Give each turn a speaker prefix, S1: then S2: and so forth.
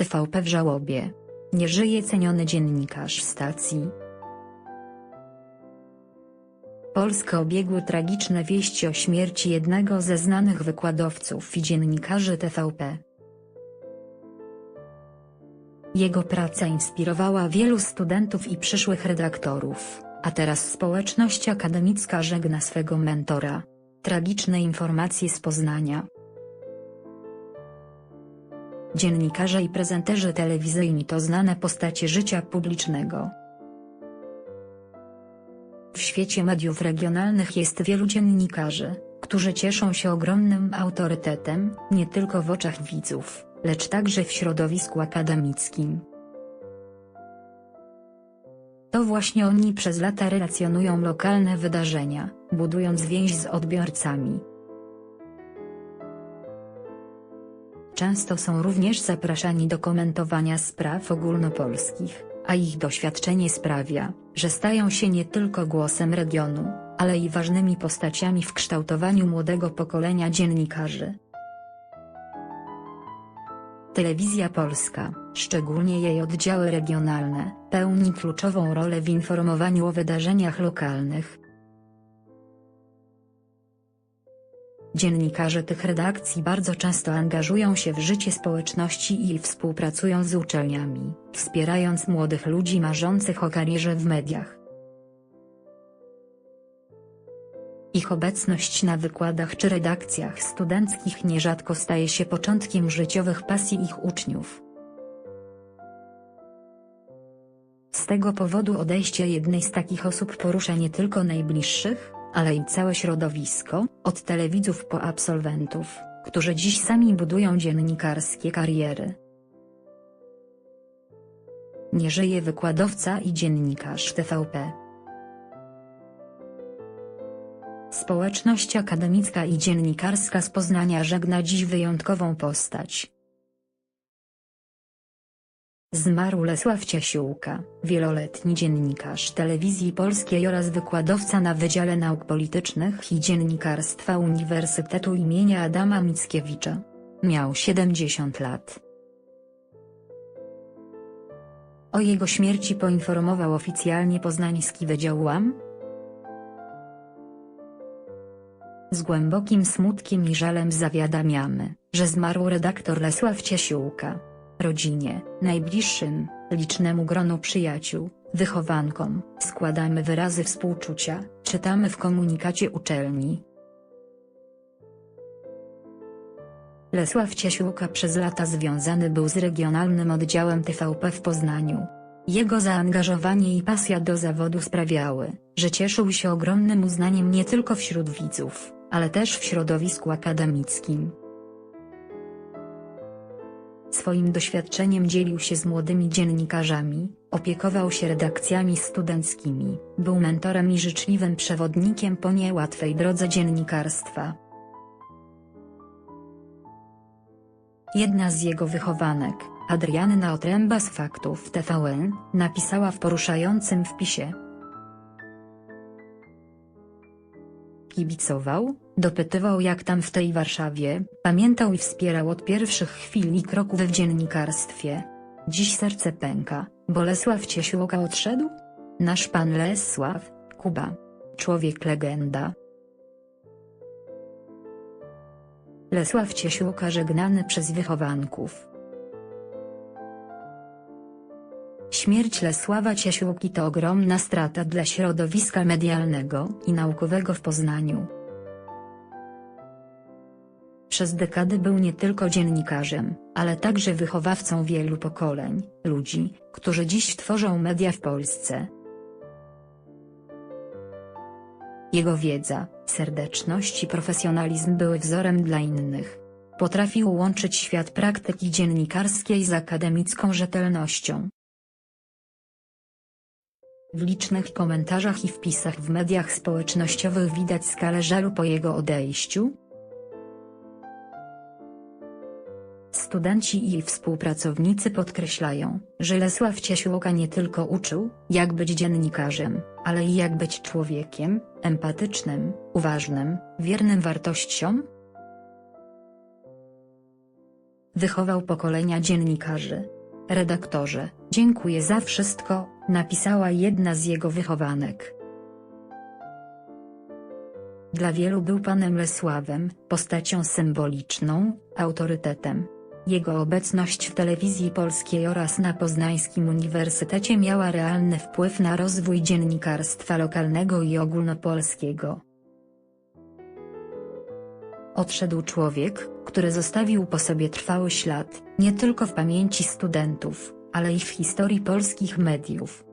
S1: TVP w żałobie. Nie żyje ceniony dziennikarz stacji. Polskę obiegły tragiczne wieści o śmierci jednego ze znanych wykładowców i dziennikarzy TVP. Jego praca inspirowała wielu studentów i przyszłych redaktorów, a teraz społeczność akademicka żegna swego mentora. Tragiczne informacje z Poznania. Dziennikarze i prezenterzy telewizyjni to znane postacie życia publicznego. W świecie mediów regionalnych jest wielu dziennikarzy, którzy cieszą się ogromnym autorytetem, nie tylko w oczach widzów, lecz także w środowisku akademickim. To właśnie oni przez lata relacjonują lokalne wydarzenia, budując więź z odbiorcami. Często są również zapraszani do komentowania spraw ogólnopolskich, a ich doświadczenie sprawia, że stają się nie tylko głosem regionu, ale i ważnymi postaciami w kształtowaniu młodego pokolenia dziennikarzy. Telewizja Polska, szczególnie jej oddziały regionalne, pełni kluczową rolę w informowaniu o wydarzeniach lokalnych. Dziennikarze tych redakcji bardzo często angażują się w życie społeczności i współpracują z uczelniami, wspierając młodych ludzi marzących o karierze w mediach. Ich obecność na wykładach czy redakcjach studenckich nierzadko staje się początkiem życiowych pasji ich uczniów. Z tego powodu odejście jednej z takich osób porusza nie tylko najbliższych, ale i całe środowisko, od telewidzów po absolwentów, którzy dziś sami budują dziennikarskie kariery. Nie żyje wykładowca i dziennikarz TVP. Społeczność akademicka i dziennikarska z Poznania żegna dziś wyjątkową postać. Zmarł Lesław Ciesiółka, wieloletni dziennikarz telewizji polskiej oraz wykładowca na Wydziale Nauk Politycznych i Dziennikarstwa Uniwersytetu im. Adama Mickiewicza. Miał 70 lat. O jego śmierci poinformował oficjalnie poznański Wydział UAM. Z głębokim smutkiem i żalem zawiadamiamy, że zmarł redaktor Lesław Ciesiółka. Rodzinie, najbliższym, licznemu gronu przyjaciół, wychowankom, składamy wyrazy współczucia, czytamy w komunikacie uczelni. Lesław Ciesiółka przez lata związany był z regionalnym oddziałem TVP w Poznaniu. Jego zaangażowanie i pasja do zawodu sprawiały, że cieszył się ogromnym uznaniem nie tylko wśród widzów, ale też w środowisku akademickim. Swoim doświadczeniem dzielił się z młodymi dziennikarzami, opiekował się redakcjami studenckimi, był mentorem i życzliwym przewodnikiem po niełatwej drodze dziennikarstwa. Jedna z jego wychowanek, Adrianna Otręba z Faktów TVN, napisała w poruszającym wpisie, Kibicował, dopytywał jak tam w tej Warszawie, pamiętał i wspierał od pierwszych chwil i kroków w dziennikarstwie. Dziś serce pęka, Bolesław Ciesiłka odszedł? Nasz pan Lesław, Kuba. Człowiek legenda. Lesław Ciesiłka żegnany przez wychowanków. Śmierć Lesława Ciesiłki to ogromna strata dla środowiska medialnego i naukowego w Poznaniu. Przez dekady był nie tylko dziennikarzem, ale także wychowawcą wielu pokoleń, ludzi, którzy dziś tworzą media w Polsce. Jego wiedza, serdeczność i profesjonalizm były wzorem dla innych. Potrafił łączyć świat praktyki dziennikarskiej z akademicką rzetelnością. W licznych komentarzach i wpisach w mediach społecznościowych widać skalę żalu po jego odejściu. Studenci i współpracownicy podkreślają, że Lesław Ciesiłka nie tylko uczył, jak być dziennikarzem, ale i jak być człowiekiem, empatycznym, uważnym, wiernym wartościom, wychował pokolenia dziennikarzy. Redaktorze, dziękuję za wszystko, napisała jedna z jego wychowanek. Dla wielu był panem Lesławem, postacią symboliczną, autorytetem. Jego obecność w telewizji polskiej oraz na Poznańskim Uniwersytecie miała realny wpływ na rozwój dziennikarstwa lokalnego i ogólnopolskiego. Odszedł człowiek, który zostawił po sobie trwały ślad, nie tylko w pamięci studentów, ale i w historii polskich mediów.